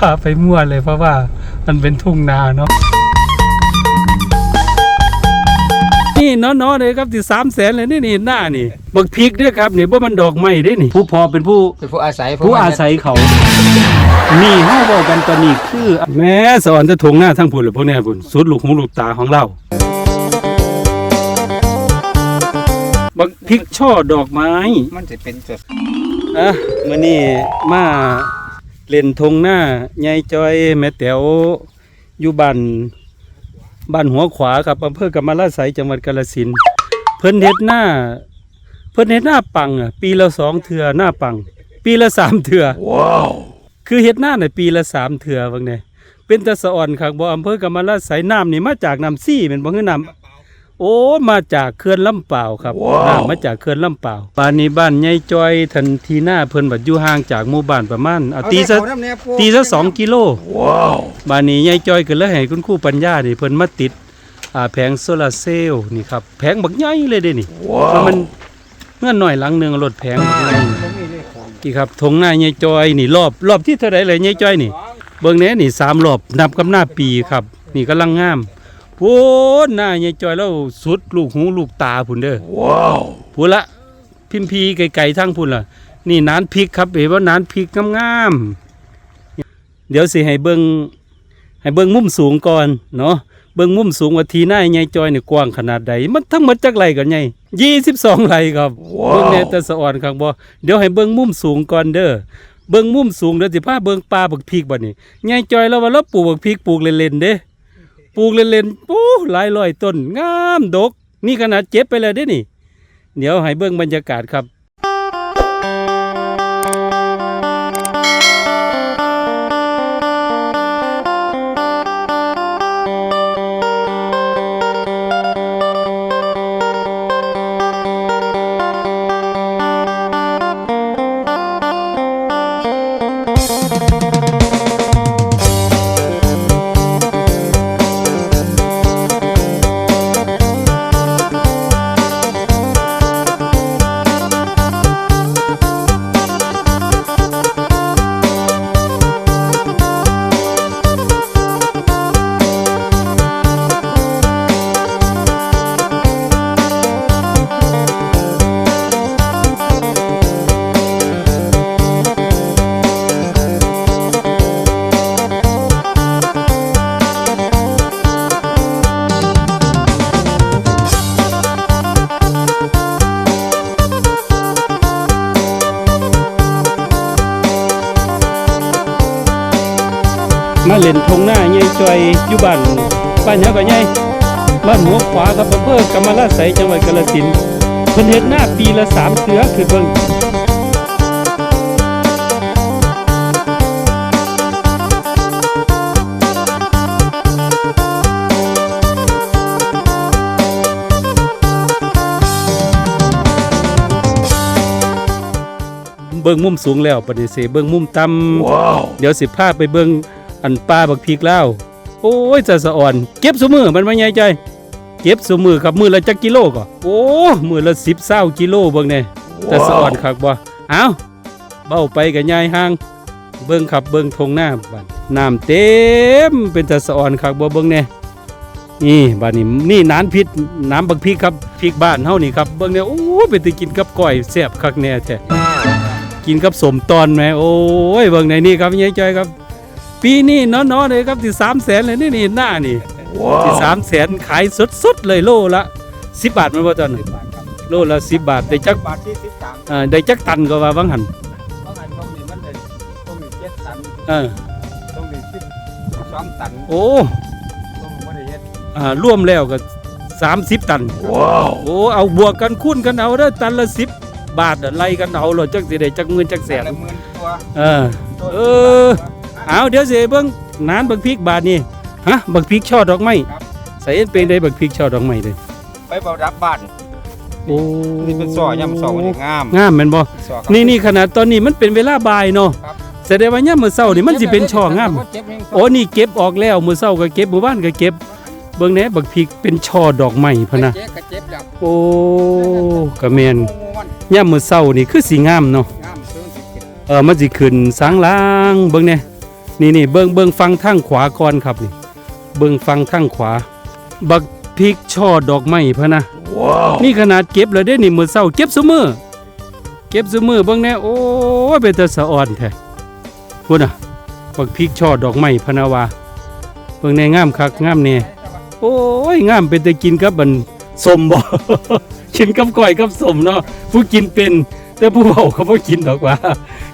พาไปมั่วเลยเพราะว่ามันเป็นทุ่งนาเนาะนี่เนาะๆเลยครับที่สามแสนเลยนี่นี่หน้านี่บักพริกด้วยครับนี่ว่ามันดอกไม้ได้นี่ ผู้พอเป็นผู้เป็นผู้อาศัยผู้อาศัยเขา นี่ห้าบอกกันตอนนี้คือ แม้สอนจะทงหน้าทั้งผุนหรือพวกเนี้ยผุนสุดลูกหูลูกตาของเราบักพริกช่อดอกไม้มันจะเป็นจุดอะมื่อนี้มา เล่นทงหน้าใหญ่จอยแม่แต๋วอยู่บ้านบ้านหัวขวาครับอำเภอกำมะลาไสยจังหวัดกาฬสินธุ์เพิ่นเฮ็ดหน้า เพิ่นเฮ็ดหน้าปังอะปีละสองเถื่อหน้าปัง ปีละสามเถื่อว้าวคือเฮ็ดหน้าน่ะปีละสามเถื่อบางเนี่ยเป็นตะสะอ่อนครับบ่อำเภอกำมะลาไสยน้ำนี่มาจากน้ำซี่เป็นบ่คือน้ำโอ้มาจากเขื่อนลำเปล่าวครับน้ำมาจากเขื่อนลำเปล่าวบ้านนี้บ้านใหญ่จอยทันทีหน้าเพิ่นบัดอยู่ห่างจากหมู่บ้านประมาณเอาตีซะตีซะสองกิโลว้าวบ้านนี้ใหญ่จอยก็เลยให้คุณครูปัญญานี่เพิ่นมาติดอ่าแผงโซลาร์เซลล์นี่ครับแผงบักใหญ่เลยเด้นี่แล้วมันเงื่อนหน่อยหลังหนึงรถแผงบักใหญ่นี่ครับทงหน้าใหญ่จอยนี่รอบรอบที่เท่าไหร่เลยใหญ่จอยนี่ เบิ่งแหน่นี่สามรอบนับกับหน้าปีครับ นี่กำลังงาม โอ้หน้าใหญ่จอยแล้วสุดลูกหูลูกตาพุ่นเด้อว้าวพูนละพิมพีไกลๆทั้งพุ่นล่ะนี่นานพริกครับเห็นว่านานพริกงามๆเดี๋ยวสิให้เบิ่งให้เบิ่งมุมสูงก่อนเนาะเบิ่งมุมสูงว่าทีหน้าใหญ่จอยนี่กว้างขนาดใดมันทั้งหมดจักไรกันใหญ่ยี่สิบสองไรครับเบิ่งแน่แต่สะอ่อนครับบ่เดี๋ยวให้เบิ่งมุมสูงก่อนเด้อเบิ่งมุมสูงเดี๋ยวสิพาเบิ่งปลาบักพริกบัดนี้ใหญ่จอยแล้วว่าเราปลูกบักพริกปลูกเล่นๆเด้ ปลูกเล่นๆปู้หลายร้อยต้นงามดก นี่ขนาดเจ็บไปเลยเด้นี่ เดี๋ยวให้เบิ่งบรรยากาศครับ บ้านบ้านเฮาก็ใหญ่บ้านหัวขวาครับอำเภอกำมะลาไสยจังหวัดกาฬสินธุ์เพิ่นเฮ็ดหน้าปีละสามเทื่อคือเบิ่งเบิ่งมุมสูงแล้วปฏิเสธเบิ่งมุมต่ำเดี๋ยวสิพาไปเบิ่งอันป้าบักพริกแล้ว โอ้ยจะสะอ่อน เก็บสมือมันมาใหญ่ใจ เก็บสมือครับมือละจักกิโลก็โอ้มือละสิบเศร้ากิโลเบิ่งแน่จะสะอ่อนคักบ่เอาเบ้าไปกับยายห่าง เบิ่งขับเบิ่งทงหน้าบ้านน้ำเต็มเป็นจะสะอ่อนคักบ่เบิ่งแน่นี่บ้านนี้นี่น้ำพริกน้ำบักพริกครับพริกบ้านเฮานี่ครับเบิ่งแน่โอ้เป็นตะกินกับก้อยแซ่บคักแน่แท้กินกับสมตอนไหมโอ้ยเบิ่งในนี่ครับยายจอยครับ ปีนี้เนาะๆเลยครับที่สามแสนเลยนี่นี่หน้านี่ที่สามแสนขายสดๆเลยโลละสิบบาทมันว่าตอนนั้นโลละสิบบาทได้จักบาทที่สิบสามอ่าได้จักตันก็ว่าบางหันเพราะงั้นตรงนี้มันเลยตรงนี้เจ็ดตันเออตรงนี้สิบสองตันโอ้ตรงนี้ไม่ได้เฮ็ดอ่ารวมแล้วก็สามสิบตันว้าวโอ้เอาบวกกันคูณกันเอาเด้อตันละสิบบาทอะไล่กันเอาเลยจักสิได้จักหมื่นจักแสนละหมื่นตัวเออเออ เอาเดี๋ยวสิเบิ่งนานบักพริกบาทนี่ฮะบักพริกช่อดอกไม้ใส่เป็นได้บักพริกช่อดอกไม้เลยไปเบารับบ้านโอ้นี่เป็นซอยย่ำซอยนี่งามงามแม่นบ่ซอยครับ นี่นี่ขนาดตอนนี้มันเป็นเวลาบ่ายเนาะครับ แสดงว่าย่ามมื้อเช้านี่มันสิเป็นช่องามเจ็บเองโอ้นี่เก็บออกแล้วมื้อเช้าก็เก็บมื้อวานก็เก็บ เบิ่งแหน่บักพริกเป็นช่อดอกไม้พะนะเจ็บก็เจ็บแล้วโอ้ก็แม่นมันย่ามมื้อเช้านี่คือสิงามเนาะ งามเพิ่งสิเก็บเออมันสิขึ้นสางลางเบิ่งแหน่ นี่นี่เบิ่งเบิ่งฟังทางขวาก่อนครับนี่ เบิ่งฟังทางขวา บักพริกช่อดอกไม้พะนะนี่ขนาดเก็บแล้วเด้นี่มื้อเช้าเก็บซุมื้อเก็บซุมื้อเบิ่งแน่โอ้ยเป็นตาสะอ่อนแท้พุ่นน่ะบักพริกช่อดอกไม้พะนะว่าเบิ่งแน่งามคักงามแน่โอ้ยงามเป็นแต่กินกับบันสมบ่กินกับก้อยกับสมเนาะผู้กินเป็น แต่ผู้เฒ่าเขาบ่กินดอกว่า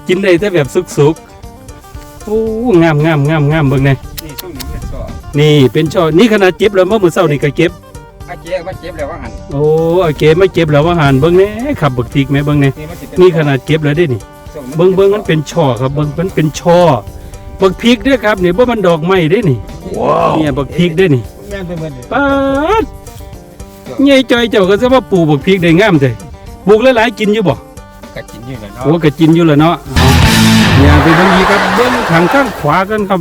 กินได้แต่แบบสุกๆโอ้งามงามงามงามเบิ่งแน่นี่ช่วงนี้เป็นสอนี่เป็นช่อนี่ขนาดเจ็บแล้วเมื่อมื้อเช้านี่ก็เก็บอาเจ๊มาเจ็บแล้วว่าหันโอ้เอาเก็บไม่เก็บแล้วว่าหานเบิ่งแน่ขับบักทีกแม่เบิ่งแน่นี่มันสิเป็นี่ขนาดเก็บแล้วเด้นี่ช่วเบิ่งเบิ่งมันเป็นช่อครับเบิ่งมันเป็นช่อบักพริกเด้อครับนี่บ่มันดอกไม้เด้นี่เนี่ยบักพริกเด้นี่แม่นไปเหมือนเดิมป๊าดใหญ่จอยเจ้าก็จะมาปลูกบักพริกได้งามแท้ปลูกหลายๆกินอยู่บ่ก็กินอยู่เลยเนาะ โอ้ก็กินอยู่แล้วเนาะเอาอย่า ไปเบิ่งอีกครับเบิ่งข้างข้างขวากันครับ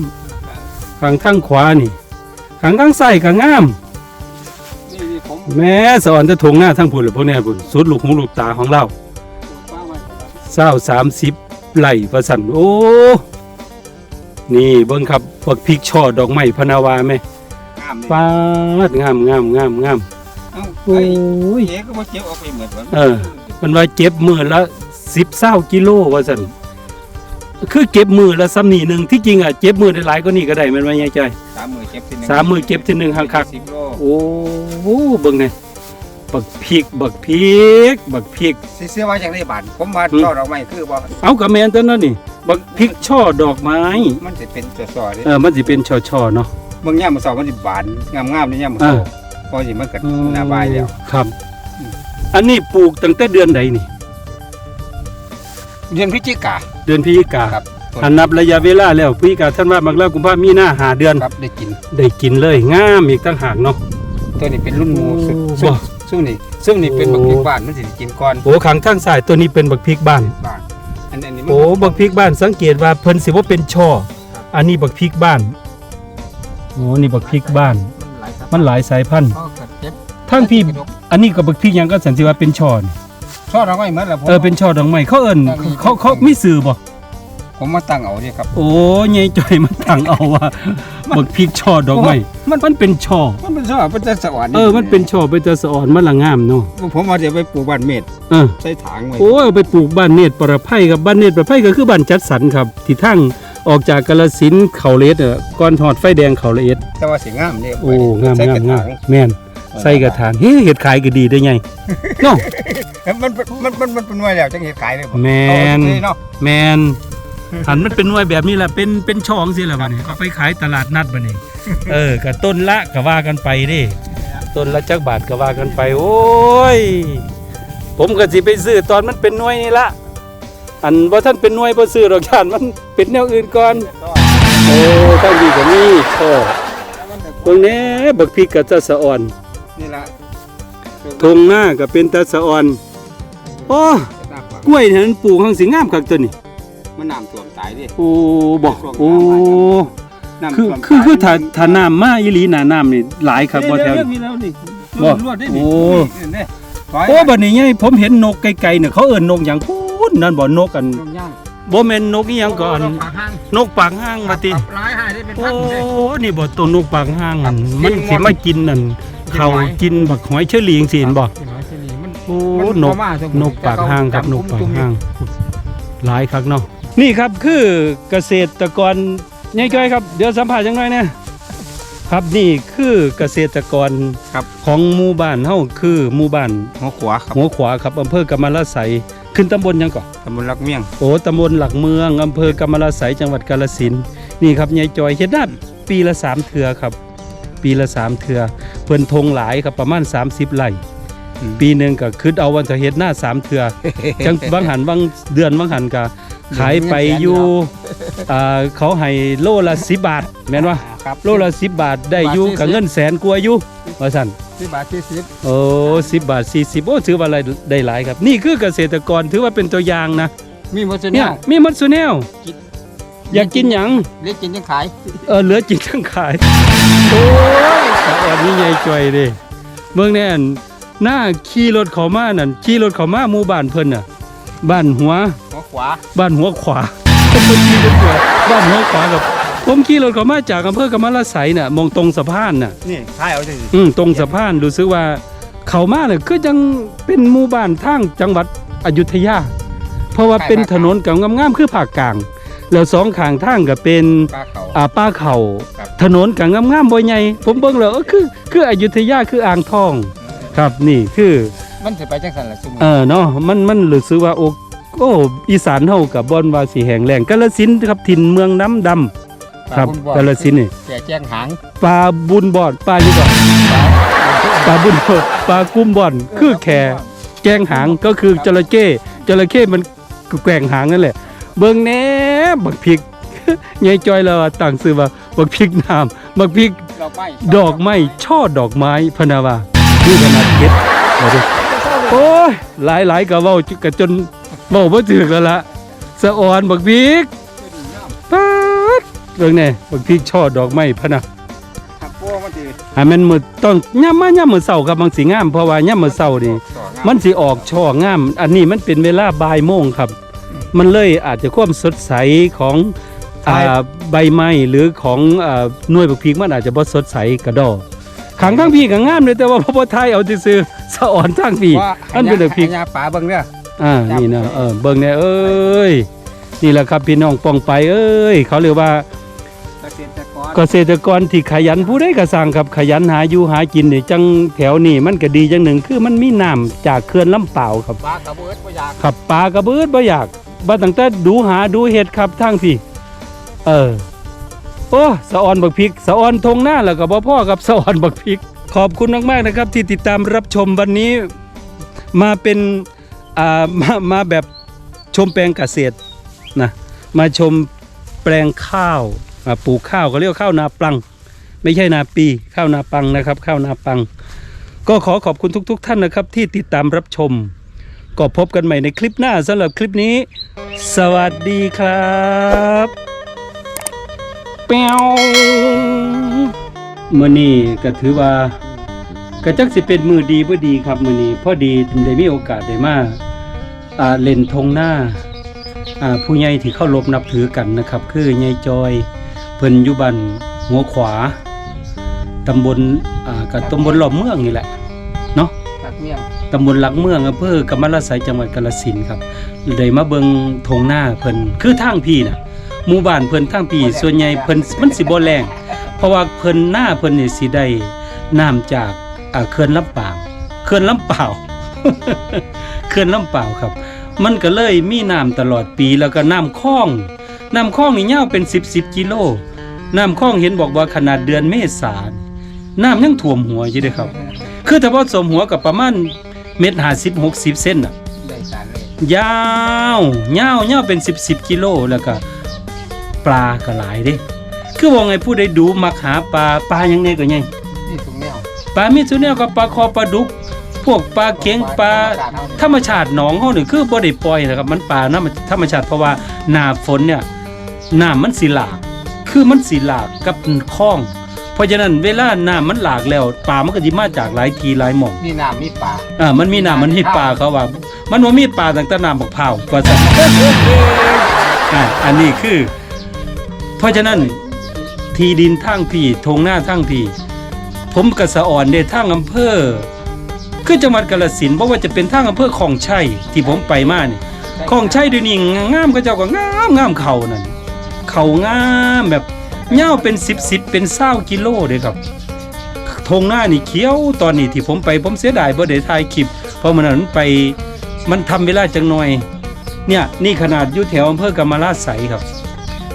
ข้างข้างขวานี่ข้างข้างซ้ายก็งามนี่นี่ผมแม่สอนจะทงหน้าทั้งพุ่นหรือพวกแน่พุ่นสุดลูกหูลูกตาของเราป้าไว้เศร้าสามสิบไหลประสันโอ้ นี่เบิ่งครับบักพริกช่อดอกไม้พะนาวาแม่งามนี่ปาดงามงามงามงามเอ้าโอ้ไอ้ยเจ๊ก็บ่เจ็บออกไปเหมือนกันเออ มันว่าเจ็บมือละสิบเศร้ากิโลว่าสัน คือเก็บมือละซ้ำนี่หนึ่งที่จริงอะเจ็บมือได้หลายก็นี่ก็ได้แมันว่าไงใจสามมือเจ็บทีหนึงสามมือเก็บทีหนึ่งหักคักสิบโลโอ้โหเบิ่งไงบักพริกบักพริกบักพริก สิเสื้อไว้จากได้บาทผมว่าอืม ช่อดอกไม้คือบ่เอากระแมนตัวนั้นนี่บักพริกช่อดอกไม้มันสิเป็นสอๆเด้เออมันสิเป็นช่อๆเนาะ เบิ่งย่ามมื้อเช้ามันสิบานงามๆนี่ย่ามมื้อเอเช้าอพอสิมันก็หน้าบายแล้ว ครับ อืม อันนี้ปลูกตั้งแต่เดือนใดนี่ เดือนพฤศจิกา เดือนพฤศจิกาครับอันนับระยะเวลาแล้วพฤศจิกาท่านว่ามักรากุมภามีนาหาเดือนครับได้กินได้กินเลยงามอีกตั้งหากเนาะตัวนี้เป็นรุ่นหมูโอ้ซึ่งบ่ซึ่งนี่ซึ่งนี่เป็นโอ้บักพริกบ้านมันสิได้กินก่อนโอ้ขังทางสายตัวนี้เป็นบักพริกบ้านบ้านอันอันนี้มันโอ้บักพริกบ้านสังเกตว่าเพิ่นสิว่าเป็นช่ออันนี้บักพริกบ้านโอ้นี่บักพริกบ้าน มันหลายสายมันหลายสายพันธุ์เขาก็เจ็บทั้งพี่อันนี้ก็บักพริกหยังก็สันสิว่าเป็นช่อนี่ ชอบดอกไม้เหมือนแล้วผม เออเป็นช่อดอกไม้เขาเอิ้นเขาเขามีสื่อบ่ผมมาตั้งเอานี่ครับ โอ้ยายจ่อยมันตั้งเอาว่าบักพริกช่อดอกไม้มันมันเป็นช่อมันเป็นชอบเป็นแต่สวรรค์เออมันเป็นช่อเป็นตะสะอ่อนมันละงามเนาะผมเอาเดี๋ยวไปปลูกบ้านเม็ดเออใส่ถางไว้โอ้ยเอาไปปลูกบ้านเนตรประไพกับบ้านเนตรประไพก็คือบ้านจัดสรรครับที่ทั้งออกจากกาลสินธุ์เขาเลสเอ่อก่อนทอดไฟแดงเขาเลสแต่ว่าสีงามเนี่ยโอ้งามใส่งากมระงาถามงแม่น ใส่กระถางเฮ้เห็ดขายก็ดีได้ไงเนาะมันมันมันมันมันเป็นหน่วยแล้วจังเห็ดขายเลยบ่แม่นเอาเลยเนาะแมนหันมันเป็นหน่วยแบบนี้แหละเป็นเป็นช่องสิแหละบัดนี้เอาไปขายตลาดนัดบัดนี้เออกับต้นละก็ว่ากันไปเดิต้นละจักบาทก็ว่ากันไป โอ้ย ผมก็สิไปซื้อตอนมันเป็นหน่วยนี่ละอันว่าท่านเป็นหน่วยบ่ซื้อหรอกย่านมันเป็นแนวอื่นก่อนโอ้ท่านดีก็มีโอ้เบิ่งแหน่บักพริกก็จะสะอ่อน นี่ละทงหน้าก็เป็นตาสะอ่อนโอ้น้ำปลากล้วยนี่มันปลูกหังสิงามคักตัวนี้มันน้ำท่วมตายดิโอ้บอกโอ้น้ำคือท่วมคือคือตายถ้าถ้าน้ำมาอีหลีหน้าน้ำนี่หลายครับบ่แถวเดี๋ยนี้มีแล้วนี่บ่รวดได้นี่โอ้นี่นี่ร้อยโอ้บัดนี้ไงผมเห็นนกไกลๆเนี่ยเขาเอิ้นนกหยังพูนนั่นบ่นกอันลงย่างบ่แม่นนกอีหยังก่อนปากห้างนกปากห้างว่าติครับร้ายหายได้เป็นโอ้พันเลยนี่บ่ตัวนกปากห้างอันครับมันสิมากินนั่นกิน เขาหอยกินบักหอยเชอรี่จังซี่เห็นบ่กินหอยเชอรี่มันโอ้มันนกบ่มาจังนกปากห้างครับนกปากจุ่มๆห้างหลายคักเนาะนี่ครับคือเกษตรกรยายจ้อยครับ เดี๋ยวสัมภาษณ์จังหน่อยนะครับนี่คือเกษตรกรครับของหมู่บ้านเฮาคือหมู่บ้านหัวขวาครับหัวขวาครับอำเภอกำมะละไสขึ้นตำบลหยังก่อนตำบลลักเมี่ยงโอ้ตำบลหลักเมืองอำเภอกำมะละไสจังหวัดกาฬสินธุ์นี่ครับยายจอยเฮ็ดได้ปีละสามเทือครับ ปีละสามเทือเพิ่นทงหลายครับประมาณ 30ไร่อืมปีหนึ่งก็คิดเอาวันจะเฮ็ดหน้าสามเทือจังบางหันบางเดือนบางหันก็ขายไปอยู่อ่าเขาให้โลละ10บาทแม่นว่าครับโลละ10บาทได้อยู่กับเงินแสนกว่าอยู่ว่าซั่นสิบบาทสี่สิบโอ้10บาท40โอ้ถือว่าอะไรได้หลายครับ นี่คือเกษตรกรถือว่าเป็นตัวอย่างนะ มีหมดเนี่เนี่ยยมีหมัดสุแนวกิน อยากกินหยังเล็กกินยังขายเออเหลือจิตทั้งขายโอ้ยสาวอันนี้ใหญ่จ่อยเด้เมืองแน่นหน้าขี่รถเขามานั่นขี่รถเขามาหมู่บ้านเพิ่นน่ะ บ้านหัว หัวขวาบ้านหัวขวาขี่รถหัวบ้านหัวขวากับผมขี่รถเข้ามาจากอำเภอกำมะละไสน่ะมองตรงสะพานน่ะ นี่ขายเอาจังสิอืมตรงสะพานรู้สึกว่า เขามาเนี่ยก็ยังเป็นหมู่บ้านทางจังหวัดอยุธยา เพราะว่าเป็นถนนกับงามๆคือภาคกลาง แล้วสองข้างทางก็เป็นปลาเขา อ่าป้าเขาครับ ถนนกับงามๆบ่ใหญ่ผมเบิ่งแล้วเออคือ คืออยุธยาคืออ่างทอง ครับนี่คือมันสิไปจังสันละซุมเออเนาะมันมันรู้สึกว่าโอ้โอ้อีสานเฮากับบ่อนว่าสิแห้งแล้งกาฬสินธุ์ครับถิ่นเมืองน้ำดำ ครับกาฬสินธุ์นี่ แก่แจ้งหางปลาบุญบ่อนปลาอยู่บ่อนปลาบุญบ่อนปลากุ้มบ่อนคือแค่แกงหางก็คือจระเข้จระเข้มันแกว่งหางนั่นแหละ เบิ่งแหน่ บักพริก ยายจอยเราอะตั้งชื่อว่าบักพริกน้ำบักพริกเราไปดอกไม้ช่อดอกไม้พะนาว่านี่ขนาดเก็ดมาดูโอ้ยหลายหลายๆก็เว้าจนจนเว้าบ่ถึกแล้วล่ะสะออนบักพริกป๊าดเบิ่งแน่บักพริกช่อดอกไม้พะนะหักพวกมันสิให้มันมือต้องย่ำมาย่ำมื้อเช้าครับบางสิงามเพราะว่าย่ำมื้อเช้านี่ต่องามมันสิออกช่องาม อันนี้มันเป็นเวลาบ่ายโมงครับ มันเลยอาจจะความสดใสของอ่าใบไม้หรือของอ่าหน่วยบักพริกมันอาจจะบ่สดใสกระดอขังทั้งพี่ก็งามเลยแต่ว่าพอบ่ทายเอาซื่อๆสะอ่อนทั้งพี่ว่าอันเป็นบักพริกให้ยาปลาเบิ่งเด้ออ่านี่นะเออเบิ่งแน่เอ้ยนี่แหละครับพี่น้องปองไปเอ้ย เขาเรียกว่าเกษตรกรเกษตรกรที่ขยันผู้ใดก็สร้างครับขยันหาอยู่หากินนี่จังแถวนี้มันก็ดีจังหนึ่งคือมันมีน้ำจากเขื่อนลำเปล่าวครับปลากระเบิดบ่อยากขับปลากระเบิดบ่อยาก บ่ตั้งแต่ดูหาดูเห็ดครับทางพี่ เออ โอ้สะออนบักพริกสะออนทงหน้าแล้วก็บ่พ่อกับสะออนบักพริก ขอบคุณมากๆนะครับ ที่ติดตามรับชมวันนี้ มาเป็นอ่ามามาแบบชมแปลงเกษตรนะมาชมแปลงข้าวอ่าปลูกข้าวก็เรียกว่าข้าวนาปัง ไม่ใช่นาปีข้าวนาปังนะครับ ข้าวนาปัง ก็ขอขอบคุณทุก ๆ ท่านนะครับ ที่ติดตามรับชม ก็พบกันใหม่ในคลิปหน้าสำหรับคลิปนี้ สวัสดีครับเปียวมื่อนี้ก็ถือว่าก็จักสิเป็นมือดีบ่ดีครับมือนี้พอดีได้มีโอกาสได้มาอ่าเล่นทงหน้าอ่าผู้ใหญ่ที่เข้ารบนับถือกันนะครับ คือยายจอยเพิ่นอยู่บ้านหัวขวาตำบลอ่ากับตำบลหลอมเมืองนี่แหละ เมี่ยงตำบลหลักเมืองอำเภอกำมะละไสจังหวัดกาฬสินธุ์ครับได้มาเบิงทงหน้าเพิ่นคือทางพี่น่ะหมู่บ้านเพิ่นทางพี่ส่วนใหญ่เพิ่นมันสิบ่แรงเพราะว่าเพิ่นหน้าเพิ่นนี่สิได้น้ำจากอ่าเขื่อนลำปาวเขื่อนลำเปล่าวเขื่อนลำเปล่าวครับ มันก็เลยมีน้ำตลอดปีแล้วก็น้ำคลองน้ำคลองนี่ยาวเป็น 10 10กิโลน้ำคลองเห็นบอกว่าขนาดเดือนเมษาน้ำยังท่วมหัวอยู่เด้ครับ คือถ้าว่าสมหัวกับประมาณเม็ดห้าสิบหกสิบเส้นอะได้สารเลยยาวยาวยาวเป็นสิบสิบกิโลแล้วก็ปลาก็หลายเด้ คือว่าไงผู้ใดดูมักหาปลาปลายังไงก็ไงนี่ถุงแนวปลามีส่วนแนวกับปลาคอปลาดุก พวกปลาเข็งปลา ธรรมชาติหนองเขานี่คือบ่ได้ปล่อยนะครับมันปลาน้ำธรรมชาติเพราะว่าหน้าฝนเนี่ยน้ำมันสิหลาก คือมันสิหลากกับคลอง เพราะฉะนั้นเวลาน้ำมันหลากแล้วปลามันก็สิมาจากหลายทีหลายหม่องมีน้ำมีปลาอ่ามันมีน้ำมันมีปลาเขาว่า มันว่ามีปลาตั้งแต่น้ำบักเผาวว่าซะอ่าอันนี้คือ เพราะฉะนั้นทีดินทางพี่ทงหน้าทางพี่ผมกระสะอ่อนในทางอำเภอคือจังหวัดกาฬสินธุ์เพราะว่าจะเป็นทางอำเภอคลองชัยที่ผมไปมานี่คลองชัยเดี๋ยวนี้งามก็เจ้าก็งามงามเขานั่นเขางามแบบ ยาวเป็นสิบสิบเป็นเศร้ากิโลเลยครับทงหน้านี่เขียวตอนนี้ที่ผมไปผมเสียดายบ่ได้ถ่ายคลิป เพราะมันนั้นไปมันทำเวลาจังหน่อย เนี่ยนี่ขนาดอยู่แถวอำเภอกำมะลาไสครับ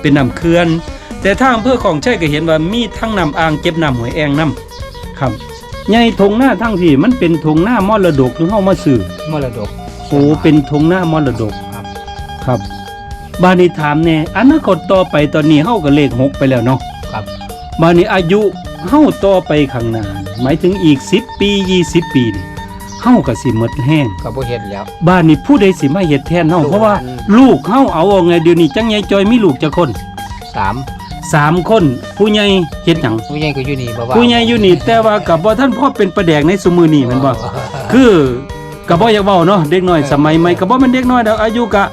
เป็นน้ำเขื่อน แต่ทางอำเภอของใช่ก็เห็นว่ามีทั้งน้ำอ่างเก็บน้ำหวยแองน้ำครับใหญ่ทงหน้าทั้งที่มันเป็นทงหน้ามรดกหรือเฮามาซื้อมรดกโอ้เป็นทงหน้ามรดกครับ ครับ บานี้ถามแน่อนาคตต่อไปตอนนี้เฮาก็เลขหกไปแล้วเนาะครับบานี้อายุเฮาต่อไปข้างหน้าหมายถึงอีก 10 ปี 20 ปีนี่เฮาก็สิหมดแห้งก็บ่เฮ็ดแล้ว บ้านนี้ผู้ใดสิมาเฮ็ดแทนเฮาลูกเพราะว่าหลานลูกเฮาเอาเอาไงเดี๋ยวนี้จังใหญ่จอยมีลูกจักคนสามสามคน ผู้ใหญ่เฮ็ดหยังผู้ใหญ่ก็อยู่นี่บ่ว่าผู้ใหญ่อยู่นี่แต่ว่ากับบ่ท่านพ่อเป็นประแดกในซุมือนี้แม่นบ่คือก็บ่อยากเว้าเนาะเด็กน้อยสมัยใหม่ก็บ่แม่นเด็กน้อยดอกอายุก็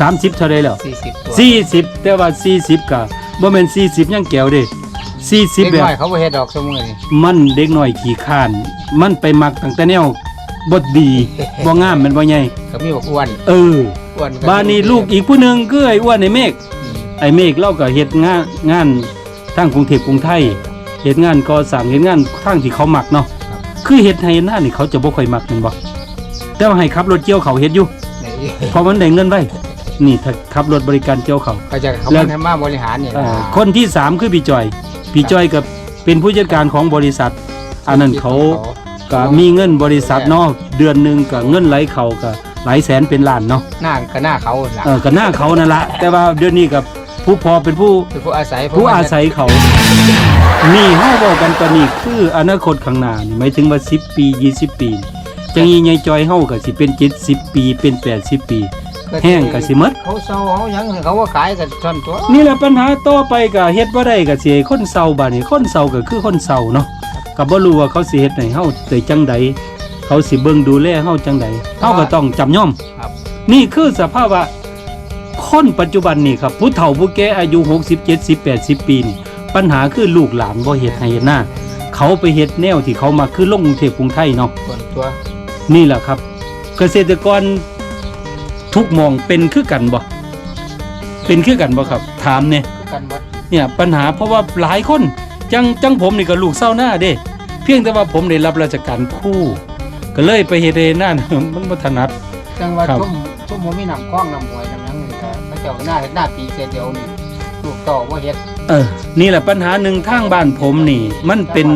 30 เท่าใดแล้ว40ตัว40 แต่ว่า 40ก็บ่แม่น40ยังแก้วเด้40เด็กแบบน้อยเขาบ่เฮ็ดดอกสมือนี่มันเด็กน้อยขี้ข้าน มันไปมักตั้งแต่แนวบ่ดี บ่งามแม่นบ่ใหญ่ก็มีบอกอ้วนเออ อ้วนก็บ้านนี้ลูกอีกผู้หนึงคือไอ้อ้วนไอ้เมฆอืมไอ้เมฆเราก็เฮ็ดงานงานทางกรุงเทพกรุงไทยเฮ็ดงานก่อสร้างเฮ็ดงานทางที่เขามักเนาะคือเฮ็ดให้หน้านี่เขาจะบ่ค่อยมักแม่นบ่แต่ว่าให้ขับรถเกี่ยวเขาวเฮ็ดอยู่นี่เพราะมันได้เงินไว้ นี่ถ้าขับรถบริการเกี่ยวเขาวเขาจะเขาแล้วมาทำมาบริหารนี่เอ่นะอคนที่สามคือพี่จอยพี่จอยกับเป็นผู้จัดการของบริษัท อันนั้นเขาก็มีเงินบริษัทเนาะเดือนหนึ่งก็เงินไหลเขาก็หลายแสนเป็นล้านเนาะหน้าก็หน้าเขาหลักเออก็หน้าเขานั่นละแต่ว่าเดือนนี้กับผู้พอเป็นผู้เป็นผู้อาศัยผู้อาศัยเขานี่เฮาบอกกันตอนนี้คืออนาคตข้างหน้านี่หมายถึงว่า10 ปี 20 ปีจังยี่ใหญ่จอยเฮาก็สิเป็น70ปีเป็น 80 ปี แห้งก็สิหมดเขาเซาเขาหยังเขาว่าขายกันซ่อนตัวนี่แหละปัญหาต่อไปก็เฮ็ดบ่ได้ก็สิให้คนเศร้าบาดนี้คนเศร้าก็คือคนเศร้าเนาะก็บ่รู้ว่าเขาสิเฮ็ดให้เฮาได้จังใดเขาสิเบิ่งดูแลเฮาจังใดเฮาก็ต้องจำย่อมครับนี่คือสภาพว่าคนปัจจุบันนี่ครับผู้เฒ่าผู้แก่อายุ 60 70 80 ปีนี่ปัญหาคือลูกหลานบ่เฮ็ดให้เฮ็ดหน้าเขาไปเฮ็ดแนวที่เขามาคือลงกรุงเทพกรุงไทยเนาะส่วนตัวนี่แหละครับ เกษตรกร ทุกหมองเป็นคือกันบ่เป็นคือกันบ่ครับ ถามเนี่ยคือกันหมดเนี่ยปัญหาเพราะว่าหลายคนจังจังผมนี่ก็ลูกเศร้าหน้าเด้เพียงแต่ว่าผมได้รับราชการครู่ ก็เลยไปเฮ็ดเองนั่น มันบ่ถนัด จังว่าครับ ชุ่มชุ่มบ่มีน้ำคล้องน้ำหวยน้ำหยังนี่ก็เขาเจ้าก็หน้าเฮ็ดหน้าปีเสียเดียวนี่ลูกต่อบ่เฮ็ดเออนี่แหละปัญหาหนึ่งทางบ้านผมนี่ มันเป็น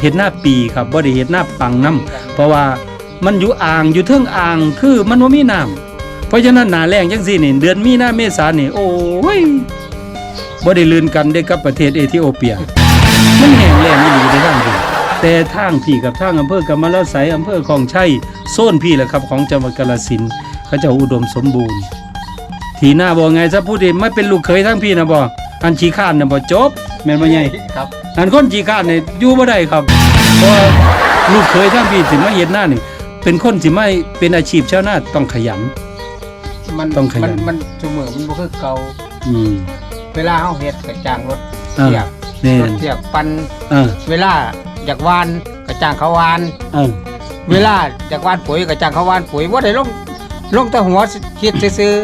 เฮ็ดหน้าปีครับบ่ได้เฮ็ดหน้าปังน้ำเพราะว่ามันอยู่อ่างอยู่เทิงอ่างคือมันบ่มีน้ำ เพราะฉะนั้นหน้าแล้งจังซี่นี่เดือนมีนาเมษานี่โอ้ยบ่ได้ลื่นกันได้กับประเทศเอธิโอเปีย มันแห้งแล้งอีหลีในทางพี่แต่ทางพี่กับทางอำเภอกำมะละไสอำเภอคลองชัยโซนพี่แหละครับของจังหวัดกาฬสินธุ์เขาเจะอุดมสมบูรณ์ ทีหน้าบอกไงซะพูดดิไม่เป็นลูกเขยทั้งพี่นะบ่อันขี้ข้านนะบ่จบแม่นบ่ใหญ่ครับอันคนขี้ข้านเนี่ยอยู่บ่ได้ครับเพราะว่าลูกเขยทั้งพี่สิมาเฮ็ดหน้านี่เป็นคนสิมาเป็นอาชีพชาวนาต้องขยัน มันต้องขยัน มันมันเสมอมันบ่คือเก่าอืม เวลาเฮาเฮ็ดก็จ้างรถเออ เทียบแม่นรถเทียบปั่นเออเวลาอยากหวานก็จ้างเขาหวาน เออ เวลาอยากหวานปุ๋ยก็จ้างเขาหวานปุ๋ยบ่ได้ลงลงแต่หัวคิดซื่อ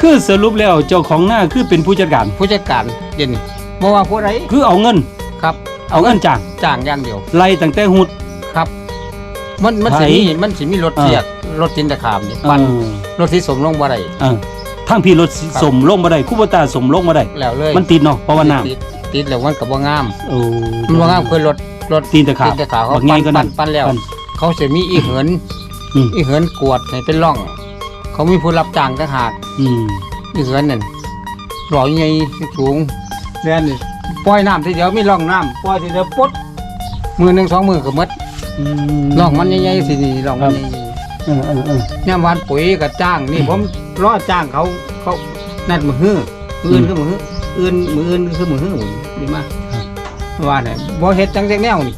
คือสรุปแล้วเจ้าของหน้าคือเป็นผู้จัดการ ๆผู้จัดการเดี๋ยวนี้บ่ว่าผู้ใดคือเอาเงิน ครับ เอาเงินจ้างจ้างอย่างเดียวไล่ตั้งแต่หุดครับ มันมันไผสิมีมันสิมีรถเทียบรถจินตะขามนี่ปั่นเออรถที่สมลงบ่ได้เออทางพี่รถครับสมลงบ่ได้คูปตาสมลงบ่ได้แล้วเลย มันติดเนาะเพราะว่าน้ำติดติดแล้วมันก็บ่งามโอ้มันบ่งามคือรถรถตีนตะขาบตีนตะขาบเขาบักใหญ่ก็นั่นปั่นแล้วปั่นเขาสิมีอีเหินอืมอีเหินกวดให้เป็นร่อง เขามีผู้รับจ้างต่างหากอืมอีเหินนั่นหล่อใหญ่สูงแล่นนี่ปล่อยน้ำทีเดียวมีร่องน้ำปล่อยทีเดียวปุ๊ดมือหนึ่งสองมือก็หมด อืมร่องมันใหญ่ๆสินี่ร่องมันใหญ่เออเออเออๆย่ามหวานปุ๋ยก็จ้างนี่ผมรอจ้างเขาเขานัดมือฮื้อมืออื่นคือมือฮื้ออื่นมืออื่นคือมือฮื้อหมุนดีมากว่าเนี่ยบ่เฮ็ดจังจังแนวนี่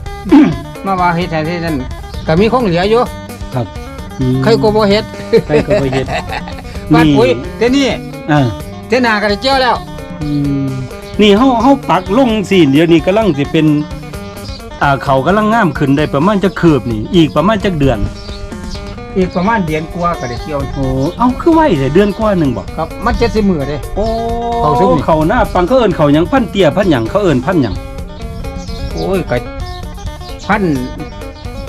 มาว่าเฮ็ดให้ที่นั่นก็มีของเหลืออยู่ครับอืมใครก็บ่เฮ็ดใครก็บ่เฮ็ดบ้านปุ๋ยเดี๋ยวนี้เออเดี๋ยวหน้าก็ได้เจียวแล้ว อืมนี่เฮาเฮาปักลงสิเดี๋ยวนี้กำลังสิเป็น อ่าเขากำลังงามขึ้นได้ประมาณจะคืบนี่ อีกประมาณจักเดือน อีกประมาณเดือนกว่าก็ได้เจียวโอ้เอ้าคือไว้แต่เดือนกว่าหนึงบ่ครับ มันจะสิมือเด้โอ้เขาซุ่มนี่ เขาหน้าปังเขาเอิ้นเขาหยังพันเตี้ยพันหยังเขาเอิ้นพันหยัง โอ้ยก็พัน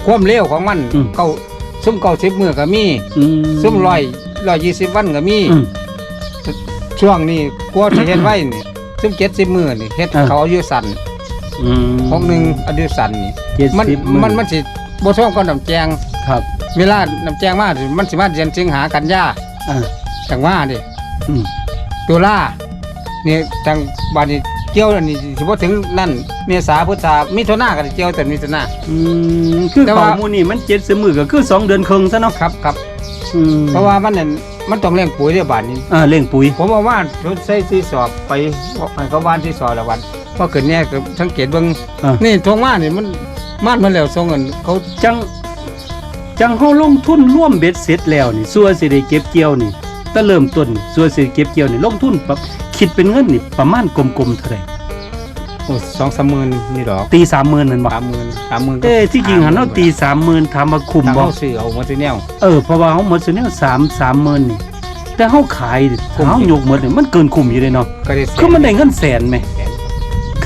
ความเร็วของมันอืม เก้าซุ่มเก้าสิบมือก็มี อืมซุ่มร้อยร้อยยี่สิบวันก็มี อืม ช่วงนี้กลัวจะเฮ็ดไว้นี่ซุ่มเจ็ดสิบมือนี่เฮ็ดอ่า เขาอายุสั้น อืม ของหนึ่งอายุสั้นนี่เจ็ดมันสิบมันมันสิบ่ท่วงกับน้ำแจง ครับเวลาน้ำแจงมาสิมันสิมาเดือนสิงหากันยาอ่าจังว่าดิอืมตุลาเนี่ยทางบ้านนี้เกี่ยวอันนี้สิบ่ถึงนั่นเมษาพฤษภามิถุนาก็ได้เกี่ยวแต่มิถุนา อืมคือแต่เขาว่าหมู่นี่มันเจ็ดสมือก็คือสองเดือนครึ่งซะเนาะครับครับ อืมเพราะว่ามันนั่นมันต้องเลี้ยงปุ๋ยเด้อบ้านนี้ อ่าเล่งปุ๋ยผมเอาว่าชุดใส่ที่สอบไปให้เขาบ้านที่สอบละวัน พอเกิดเนี่ยก็สังเกตเบิ่งอ่านี่ทงมานี่มันมานมาแล้วส่งเงินเขาจังจังเฮาลงทุนร่วมเบ็ดเสร็จแล้วนี่สัวสิได้เก็บเกี่ยวนี่ถ้าเริ่มต้นสัวสิได้เก็บเกี่ยวนี่ลงทุนปรับคิดเป็นเงินนี่ประมาณกลมๆเท่าไหร่โอ้สองสามหมื่นนี่หรอกตีสามหมื่นนั่นบ่สามหมื่นสามหมื่นเอ้ที่จริงหันเอาตีสามหมื่นถามว่าคุ้มทางบ่ เขาซื้อเอาหมดทีแนว เออเพราะว่าเขาหมดส่วนนี้สามสามหมื่นนี่แต่เขาขายดิคุ้ม เขายกหมดนี่มันเกินคุ้มอยู่เลยเนาะก็ได้แสคือมันได้เงินแสนไหมแสน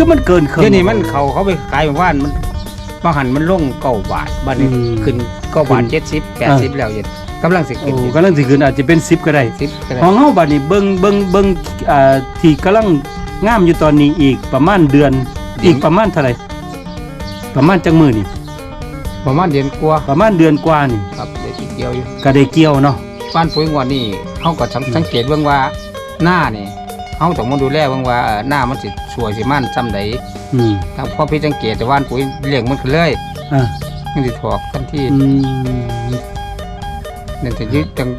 คือมันเกินครึ่งเดี๋ยวนี้มันเขาเขาไปขายบ้านมันบางหันมันลงเก้าบาทบ้านนี้อืมขึ้นเก้าบาทขึ้น เจ็ดสิบแปดสิบแล้วเย็นกำลังสิโอ้ขึ้นกำลังสิขึ้นอาจจะเป็น10ก็ได้ สิบก็ได้ของเฮาบัดนี้เบิ่งเบิ่งเบิ่งอ่าที่กำลังงามอยู่ตอนนี้อีกประมาณเดือน อีกประมาณเท่าไหร่ประมาณจังมือนี่ ประมาณเดือนกว่าประมาณเดือนกว่านี่ครับเดี๋ยวสิเกี่ยวอยู่ก็ได้เกี่ยวเนาะ บ้านปุ๋ยงวดนี่เขาก็สังสังเกตเบิ่งว่าหน้านี่ เขาต้องมาดูแลเบิ่งว่าเอ่อหน้ามันสิสวยสิมันซ้ำใดอืมถ้าพอพี่สังเกตแต่ว่านปุ๋ยเลี้ยงมันขึ้นเลยอ่ามันสิถอกทันทีอืม นั่นถึงยึดจัง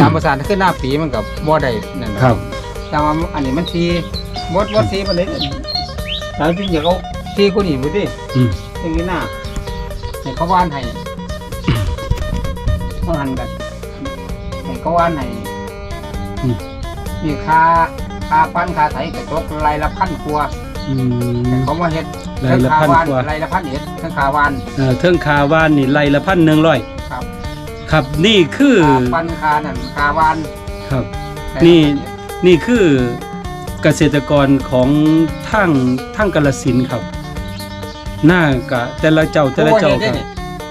ตามภาษาขึ้นหน้าปีมันกับบ่ได้นั่นดอกครับ แต่ว่าอันนี้มันทีบดบดทีมันเลยแล้วจริงอยากเอาทีกูนี่บ่ดิ อืม อย่างนี้หน้าให้เขาว่านให้ เขาหันกันให้เขาว่านให้อืมนี่ค่า ค่าปั้นค่าไถกระจกไรละพันกว่าอืมแต่เขามาเฮ็ดไร่ละพันวานกว่า ไรละพันเอ็ดทั้งค่าวานเอ่อเทิงคาวานนี่ไล่ละพันหนึ่งร้อยครับครับนี่คือค่าปั้นค่านั่นค่าวานครับไรละนี่พัเอ็ดนี่คือเกษตรกรของทั้งทั้งกาลสินธุ์ครับ หน้ากะแต่ละเจ้าแต่ละเจ้าผู้ฮ็ดก็นี่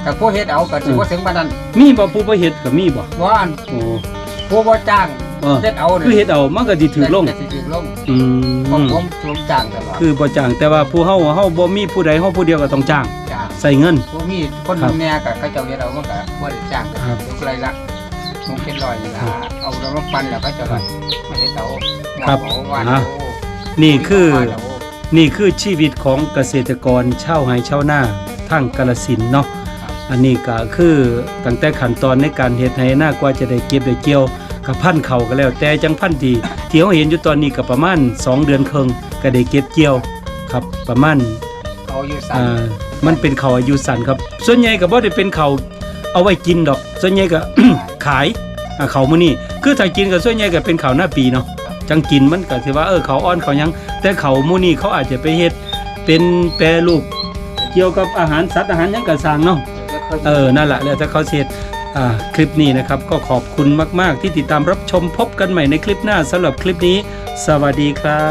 กับผู้เฮ็ดเอาก็ถือว่าถึงปานนั้นมีบ่ผู้บ่เฮ็ดก็มีบ่ว่านโอ้ผู้บ่จ้าง เออเฮ็ดเอาคือเฮ็ดเอามันก็สิถูกลงสิถูกลงอืผมมผมผมจ้างตลอดคือบ่จ้างแต่ว่าผู้เฮาเฮาบ่มีผู้ใดเฮาผู้เดียวก็ต้องจ้างจ้างใส่เงินผู้มีคนครับแม่ก็เขาเจ้าเฮ็ดเอามันก็บ่ได้จ้างกันครับยกไรละมงเป็นร้อยนี่ล่ะเอาแล้วมาปั้นแล้วเขาเจ้าก็มาเฮ็ดเอาครับเอาวานอะเอานี่คือวานเอานี่คือชีวิตของเกษตรกรชาวไร่ชาวนาทางกาลสินธุ์เนาะครับอันนี้ก็คือตั้งแต่ขั้นตอนในการเฮ็ดให้หน้ากว่าจะได้เก็บได้เกี่ยว กับพันธุ์เขาก็แล้ว แต่จังพันธุ์ที่ที่เราเห็นอยู่ตอนนี้ก็ประมาณ 2 เดือนครึ่งก็ได้เก็บเกี่ยวครับประมาณเอาอยู่สั่นอ่ามันเป็นเขาอายุสั้นครับ ส่วนใหญ่ก็บ่ได้เป็นเขาเอาไว้กินดอก ส่วนใหญ่ก็ ขายอ่าเขามื้อนี้คือถ้ากินก็ส่วนใหญ่ก็เป็นเขาหน้าปีเนาะจังกินมันก็สิว่าเออเขาอ่อนเขาหยัง แต่เขามื้อนี้เขาอาจจะไปเฮ็ดเป็นแปรรูปเกี่ยวกับอาหารสัตว์อาหารหยังก็สร้างเนาะเออ นั่นแหละแล้วถ้าเขาเสร็จอ่า คลิปนี้นะครับก็ขอบคุณมาก ๆ ที่ติดตามรับชมพบกันใหม่ในคลิปหน้าสำหรับคลิปนี้ สวัสดีครั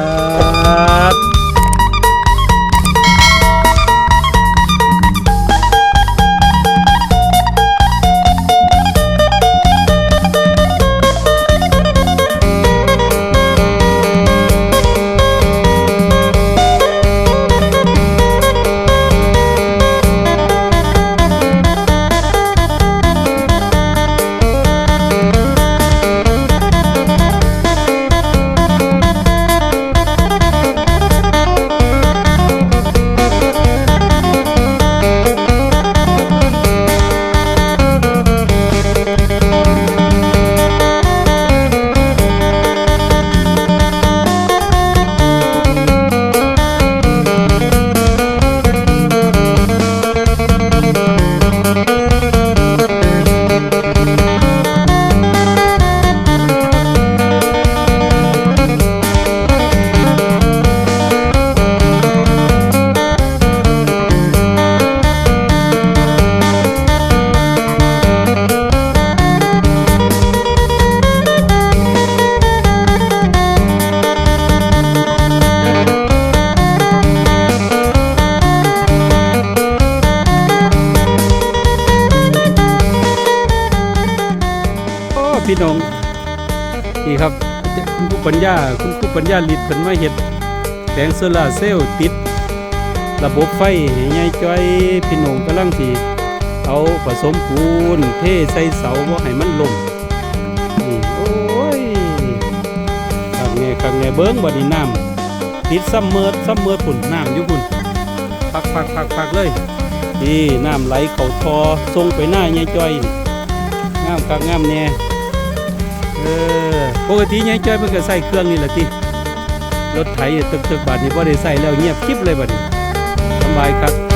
บ คุณครูปัญญาลิดเพิ่นมาเฮ็ดแผงโซลาร์เซลล์ติด ระบบไฟให้ใหญ่จ้อยพี่น้องกำลังสิเอาผสมปูนเทใส่เสาบ่ให้มันล่มนี่โอ้ยข้างแน่ข้างแน่เบิ่งบ่นี่น้ำติดซ้ำเมิดซ้ำเมิดพุ่นน้ำอยู่พุ่นพักพักพักพักเลยนี่น้ำไหลเข้าทอส่งไปหน้าใหญ่จ้อยงามคักงามแน่เออ ปกติยายจ้อยมันก็ใส่เครื่องนี่แหละที่รถไถตึกตึกบาดนี่บ่ได้ใส่แล้วเงียบคลิปเลยบัดนี้สบายครับ